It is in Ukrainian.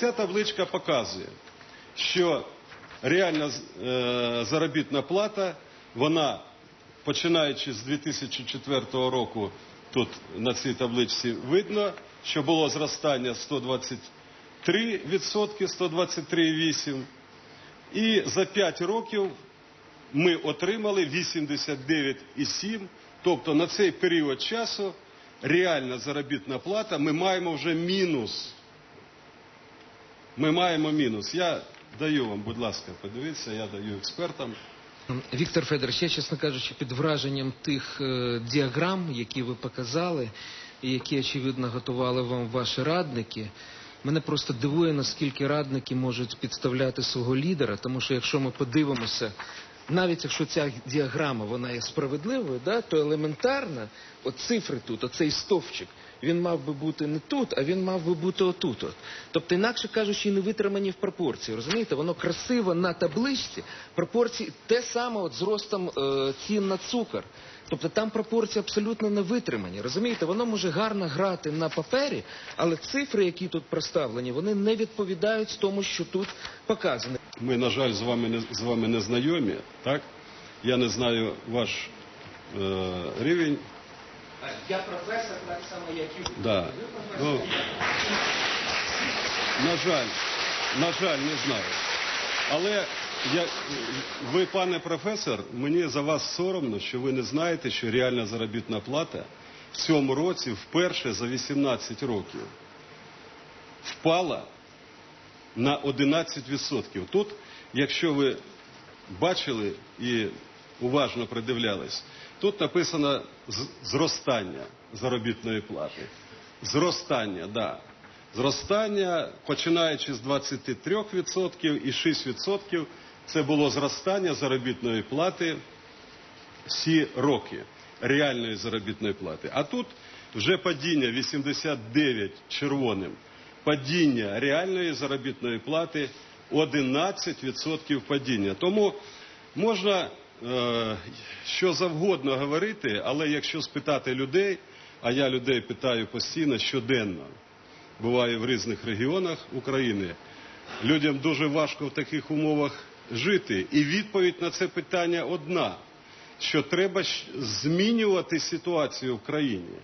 Ця табличка показує, що реальна е, заробітна плата, вона починаючи з 2004 року, тут на цій табличці видно, що було зростання 123 відсотки, 123,8. І за 5 років ми отримали 89,7. Тобто на цей період часу реальна заробітна плата, ми маємо вже мінус. Ми маємо мінус. Я даю вам, будь ласка, подивіться, я даю експертам. Віктор Федорович, я, чесно кажучи, під враженням тих е, діаграм, які ви показали, і які, очевидно, готували вам ваші радники. Мене просто дивує, наскільки радники можуть підставляти свого лідера, тому що якщо ми подивимося, навіть якщо ця діаграма вона є справедливою, да, то елементарно, от цифри тут, оцей стовпчик, він мав би бути не тут, а він мав би бути отут. От. Тобто, інакше кажучи, не витримані в пропорції. Розумієте, воно красиво на табличці, пропорції те саме от з е, цін на цукор. Тобто там пропорції абсолютно не витримані. Розумієте, воно може гарно грати на папері, але цифри, які тут проставлені, вони не відповідають тому, що тут показано. Ми, на жаль, з вами не, з вами не знайомі, так? Я не знаю ваш е, рівень. Я професор так само, як і ви. Да. Ну, на жаль, на жаль, не знаю. Але я, ви, пане професор, мені за вас соромно, що ви не знаєте, що реальна заробітна плата в цьому році вперше за 18 років впала на 11%. Тут, якщо ви бачили і уважно придивлялись, тут написано зростання заробітної плати. Зростання, так. Да. Зростання, починаючи з 23% і 6% це було зростання заробітної плати всі роки реальної заробітної плати. А тут вже падіння 89 червоним. Падіння реальної заробітної плати 11% падіння. Тому можна е, що завгодно говорити, але якщо спитати людей, а я людей питаю постійно щоденно, буваю в різних регіонах України, людям дуже важко в таких умовах жити. І відповідь на це питання одна, що треба змінювати ситуацію в країні.